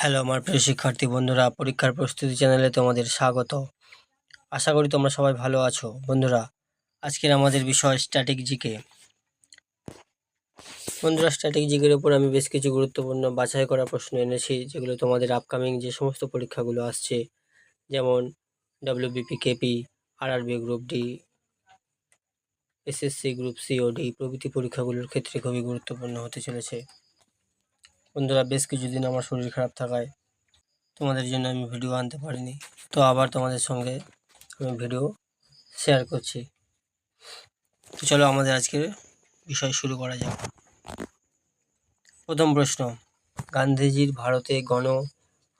Hello আমার প্রিয় শিক্ষার্থী বন্ধুরা, পরীক্ষার প্রস্তুতি চ্যানেলে তোমাদের স্বাগত। আশা করি তোমরা সবাই ভালো আছো। বন্ধুরা, আজকের আমাদের বিষয় স্ট্যাটিক জিকে বন্ধুরা স্ট্যাটিক জিকের উপর আমি বেশ কিছু গুরুত্বপূর্ণ বাছাই করা প্রশ্ন এনেছি, যেগুলো তোমাদের আপকামিং যে সমস্ত পরীক্ষাগুলো আসছে, যেমন WBP KP RRB group D SSC group COD প্রভৃতি পরীক্ষাগুলোর ক্ষেত্রে খুবই গুরুত্বপূর্ণ হতে চলেছে। বন্ধুরা, বেশ কিছুদিন আমার শরীর খারাপ থাকায় তোমাদের জন্য আমি ভিডিও আনতে পারিনি। তো আবার তোমাদের সঙ্গে আমি ভিডিও শেয়ার করছি। তো চলো আমাদের আজকের বিষয় শুরু করা যাক। প্রথম প্রশ্ন, গান্ধীজির ভারতে গণ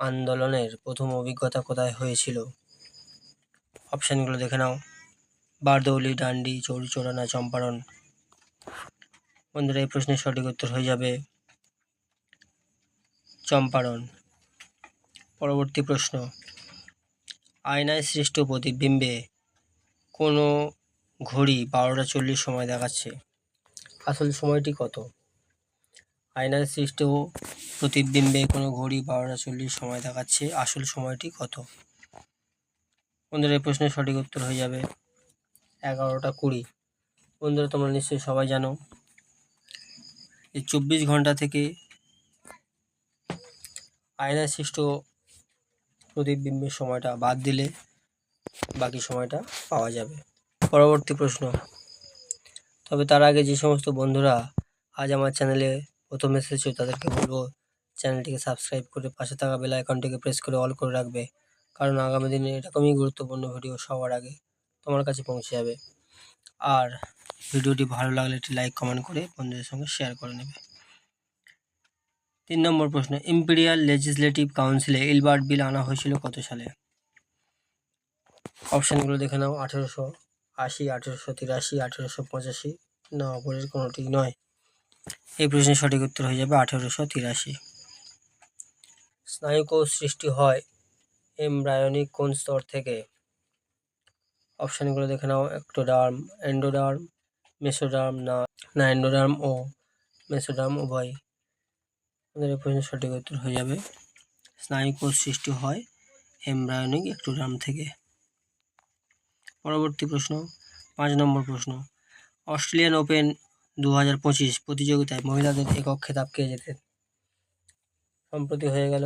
আন্দোলনের প্রথম অভিজ্ঞতা কোথায় হয়েছিল? অপশানগুলো দেখে নাও। বারদৌলি, ডান্ডি, চৌরিচৌরানা, চম্পারণ। বন্ধুরা, এই প্রশ্নের সঠিক উত্তর হয়ে যাবে চম্পারণ। পরবর্তী প্রশ্ন। আয়নায় সৃষ্ট প্রতিবিম্বে কোনো ঘড়ি বারোটা চল্লিশ সময় দেখাচ্ছে। আসল সময়টি কত? আয়নায় সৃষ্ট প্রতিবিম্বে কোনো ঘড়ি বারোটা চল্লিশ সময় দেখাচ্ছে। আসল সময়টি কত? বন্ধুরা, এই প্রশ্নের সঠিক উত্তর হয়ে যাবে এগারোটা কুড়ি। বন্ধুরা, তোমরা নিশ্চয়ই সবাই জানো এই চব্বিশ ঘণ্টা থেকে আয়নায় সৃষ্ট প্রতিবিম্বের সময়টা বাদ দিলে বাকি সময়টা পাওয়া যাবে। পরবর্তী প্রশ্ন, তবে তার আগে যে সমস্ত বন্ধুরা আজ আমার চ্যানেলে প্রথম এসেছে তাদেরকে বলব, চ্যানেলটিকে সাবস্ক্রাইব করে পাশে থাকা বেল আইকনটিকে প্রেস করে অল করে রাখবে, কারণ আগামী দিনে এরকমই গুরুত্বপূর্ণ ভিডিও সবার আগে তোমার কাছে পৌঁছে যাবে। আর ভিডিওটি ভালো লাগলে একটি লাইক, কমেন্ট করে বন্ধুদের সঙ্গে শেয়ার করে নেবে। তিন নম্বর প্রশ্ন ইম্পেরিয়াল লেজিসলেটিভ কাউন্সিলে ইলবার্ট বিল আনা হয়েছিল কত সালে? অপশানগুলো দেখে নাও, আঠেরোশো আশি, আঠেরোশো তিরাশি, আঠেরোশো পঁচাশি। না, অপরের কোনোটি নয়। এই প্রশ্নের সঠিক উত্তর হয়ে যাবে আঠেরোশো তিরাশি। স্নায়ুকোষ সৃষ্টি হয় এমব্রায়োনিক কোন স্তর থেকে। অপশানগুলো দেখে নাও একটোডার্ম এন্ডোডার্ম মেসোডার্ম না না এন্ডোডার্ম ও মেসোডার্ম উভয় আমাদের এই প্রশ্নের সঠিক উত্তর হয়ে যাবে। স্নায়ুকোষ সৃষ্টি হয় এমব্রায়োনিক একটোডার্ম থেকে। পরবর্তী প্রশ্ন, পাঁচ নম্বর প্রশ্ন। অস্ট্রেলিয়ান ওপেন দু হাজার পঁচিশ প্রতিযোগিতায় মহিলাদের একক খেতাব কে যেতেন সম্প্রতি হয়ে গেল,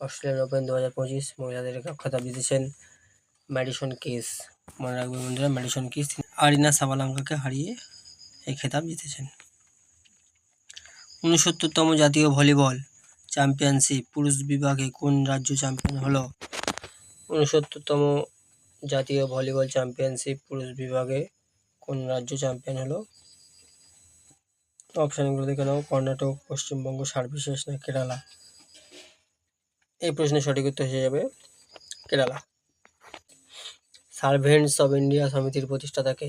অস্ট্রেলিয়ান ওপেন দু হাজার পঁচিশ মহিলাদের একক খেতাব জিতেছেন ম্যাডিসন কেস। মনে রাখবে বন্ধুরা, ম্যাডিসন কেস আরিনা সাবালাঙ্কাকে হারিয়ে এই খেতাব জিতেছেন। উনসত্তরতম জাতীয় ভলিবল চ্যাম্পিয়নশিপ, পুরুষ বিভাগে কোন রাজ্য চ্যাম্পিয়ন হলো? উনসত্তরতম জাতীয় ভলিবল চ্যাম্পিয়নশিপ, পুরুষ বিভাগে কোন রাজ্য চ্যাম্পিয়ন হলো? অপশানগুলো দেখে নাও, কর্ণাটক, পশ্চিমবঙ্গ সার্ভিসেস না কেরালা? এই প্রশ্নের সঠিক উত্তর হয়ে যাবে কেরালা। সার্ভেন্টস অব ইন্ডিয়া সমিতির প্রতিষ্ঠাতাকে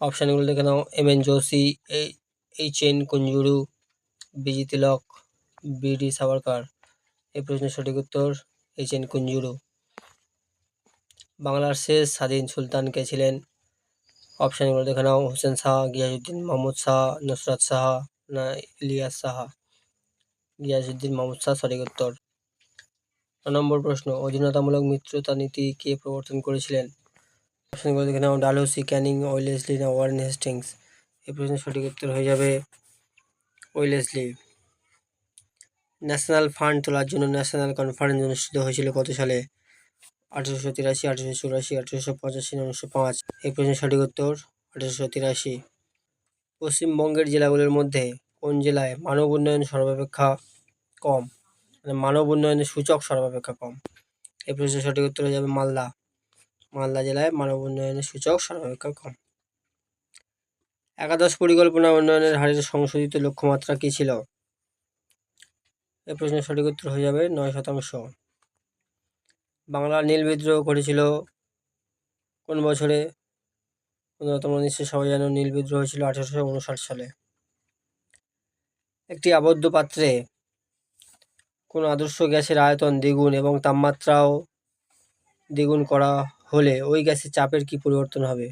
অপশানগুলো দেখে নাও, এম এন যোশী এই H N Kunzru B G Tilak V D Savarkar এই প্রশ্নের সঠিক উত্তর এইচ এন কুঞ্জুরু বাংলার শেষ স্বাধীন সুলতান কে ছিলেন? অপশানগুলো দেখে নাও। হোসেন শাহ গিয়াসুদ্দিন মোহাম্মদ শাহ, নুসরাত শাহ না ইলিয়াস শাহ? গিয়াসুদ্দিন মোহাম্মদ শাহ, সঠিক উত্তর। নম্বর প্রশ্ন, অধীনতামূলক মিত্রতা নীতি কে প্রবর্তন করেছিলেন? অপশানগুলো দেখে নাও। ডালহৌসি, ক্যানিং, ওয়েলেসলি, না ওয়ারেন হেস্টিংস? এই প্রশ্নের সঠিক উত্তর হয়ে যাবে ওয়েলেসলি। ন্যাশনাল ফান্ড তোলার জন্য ন্যাশনাল কনফারেন্স অনুষ্ঠিত হয়েছিল কত সালে? আঠেরোশো তিরাশি, আঠেরোশো চুরাশি, আঠেরোশো পঁচাশি উনিশশো পাঁচ। এই প্রশ্নের সঠিক উত্তর আঠেরোশো তিরাশি। পশ্চিমবঙ্গের জেলাগুলোর মধ্যে কোন জেলায় মানব উন্নয়ন সর্বাপেক্ষা কম? মানে মানব উন্নয়নের সূচক সর্বাপেক্ষা কম? এই প্রশ্নের সঠিক উত্তর হয়ে যাবে মালদা। মালদা জেলায় মানব উন্নয়নের সূচক সর্বাপেক্ষা কম। একাদশ পরিকল্পনা উন্নয়নের হারের সংশোধিত লক্ষ্যমাত্রা কী ছিল? এ প্রশ্নের সঠিক উত্তর হয়ে যাবে নয় শতাংশ। বাংলা নীল বিদ্রোহ ঘটেছিল কোন বছরে? তোমরা নিশ্চয়ই সবাই জানো নীল বিদ্রোহ হয়েছিল আঠেরোশো উনষাট সালে। একটি আবদ্ধ পাত্রে কোন আদর্শ গ্যাসের আয়তন দ্বিগুণ এবং তাপমাত্রাও দ্বিগুণ করা হলে ওই গ্যাসের চাপের কি পরিবর্তন হবে?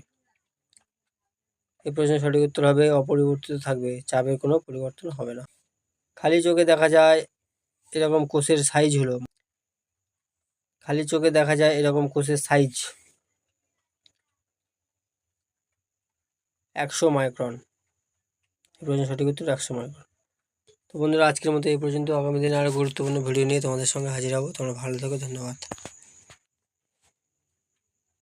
এই প্রশ্নের সঠিক উত্তর হবে অপরিবর্তিত থাকবে। চাপের কোনো পরিবর্তন হবে না। খালি চোখে দেখা যায় এরকম কোষের সাইজ হলো। খালি চোখে দেখা যায় এরকম কোষের সাইজ একশো মাইক্রন এই প্রশ্নের সঠিক উত্তর একশো মাইক্রন তো বন্ধুরা, আজকের মতো এই পর্যন্ত। আগামী দিনে আরও গুরুত্বপূর্ণ ভিডিও নিয়ে তোমাদের সঙ্গে হাজির হব। তোমরা ভালো থেকো, ধন্যবাদ।